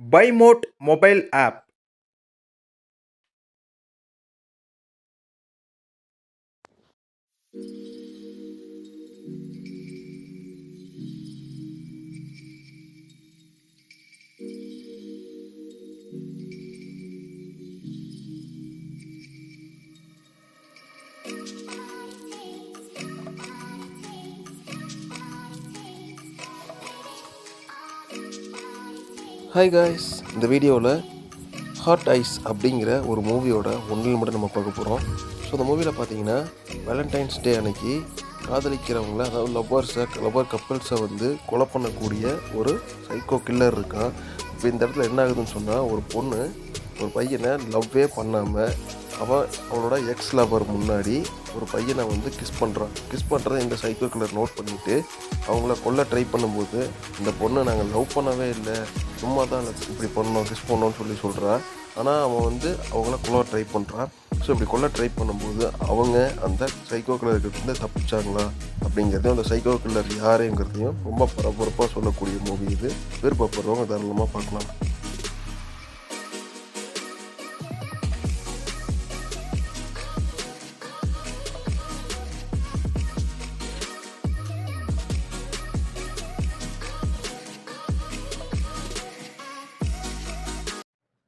Bymod mobile app hi guys இந்த வீடியோவில் hot ice அப்படிங்கிற ஒரு மூவியோட ஒன்றில் மட்டும் நம்ம பார்க்க போகிறோம் ஸோ அந்த மூவியில் பார்த்தீங்கன்னா வேலண்டைன்ஸ் டே அன்னைக்கு காதலிக்கிறவங்கள அதாவது லவ்வர்ஸை லவ்வர் கப்பல்ஸை வந்து கொலை பண்ணக்கூடிய ஒரு சைக்கோ கில்லர் இருக்கான். இப்போ இந்த இடத்துல என்ன ஆகுதுன்னு சொன்னால் ஒரு பொண்ணு ஒரு பையனை லவ்வே பண்ணாமல் அவன் அவளோட எக்ஸ் லவர் முன்னாடி ஒரு பையனை வந்து கிஸ் பண்ணுறான் கிஸ் பண்ணுறதை இந்த சைக்கோ கிளர் நோட் பண்ணிவிட்டு அவங்கள கொல்ல ட்ரை பண்ணும்போது இந்த பொண்ணை நாங்கள் லவ் பண்ணவே இல்லை. சும்மா தான் இப்படி பண்ணோம் கிஸ் பண்ணோம்னு சொல்லி சொல்கிறான் ஆனால் அவன் வந்து அவங்கள கொல்ல ட்ரை பண்ணுறான் ஸோ இப்படி கொல்ல ட்ரை பண்ணும்போது அவங்க அந்த சைக்கோ கில்லர்கிட்ட தப்பிச்சாங்களா? அப்படிங்கிறதையும் அந்த சைக்கோ கிளர் யாருங்கிறதையும் ரொம்ப பரபரப்பாக சொல்லக்கூடிய மூவி இது. விருப்பப்படுறவங்க தாராளமாக பார்க்கலாம்.